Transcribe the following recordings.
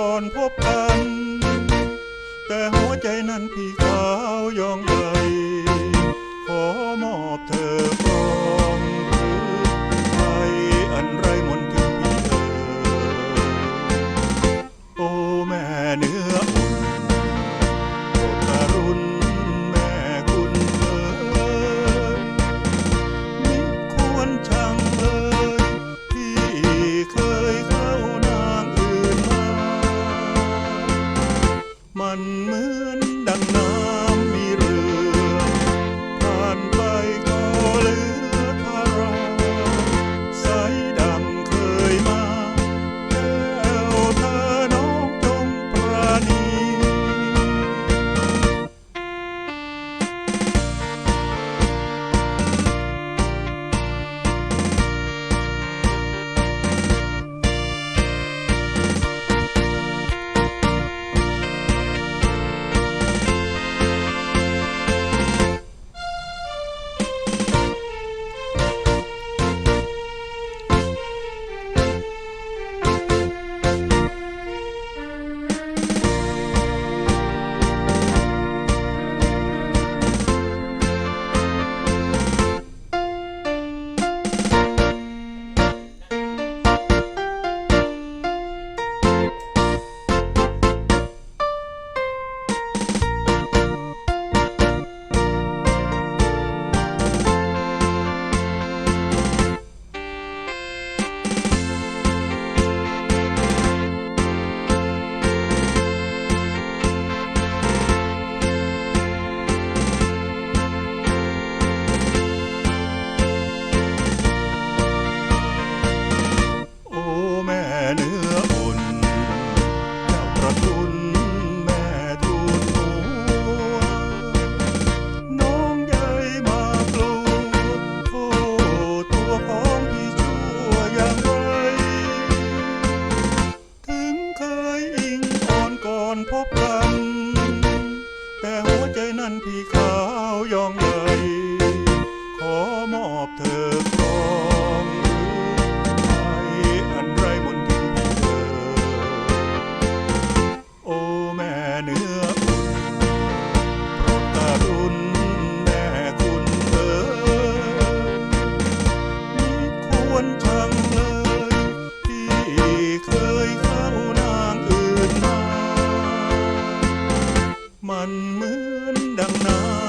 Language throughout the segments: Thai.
ก่อนพบกัน แต่หัวใจนั้นพี่ขาวยองใหญ่ บกัน แต่หัวใจนั้นพี่ขาวยองใหญ่ มันเหมือนดังน้ำ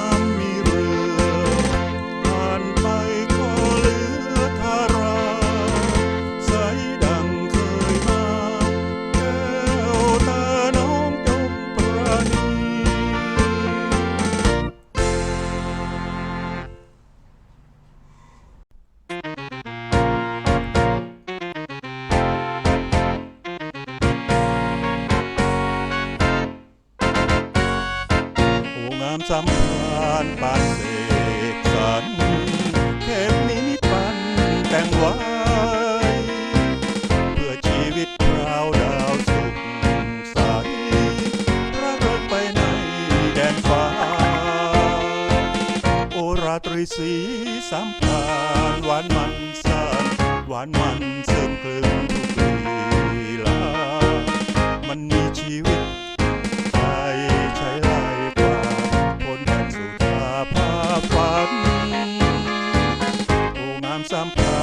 อ้งามสำคัญปานเสกสรรเทพนิมิตปันแต่งไว้ เพื่อชีวิตเราดาวสุขใสรักเริงไปในแดนฟ้า โอราตรีสีสัมพันธ์หวานมันสานหวานมันซึมกลืนทุกลีลามันมีชีวิต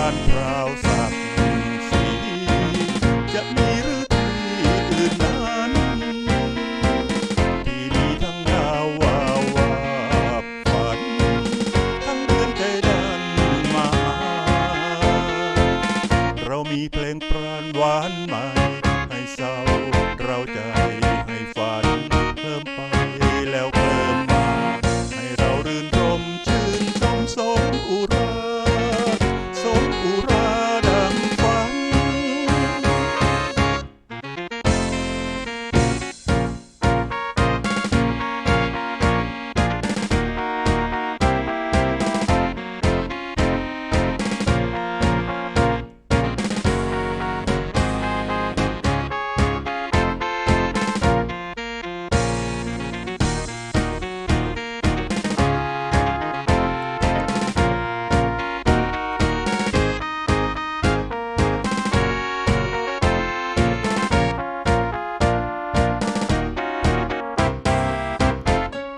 านพราวสักสีจะมีหรือที่อื่นนั้น ที่มีทั้งดาววาวาบฝัน ทั้งเดือนใจดันมา เรามีเพลงปราณหวานใหม่ให้เศร้าเราใจให้ฝันเพิ่มไปแล้วเพิ่มมา ให้เรารื่นรมชื่นชมสมอุรา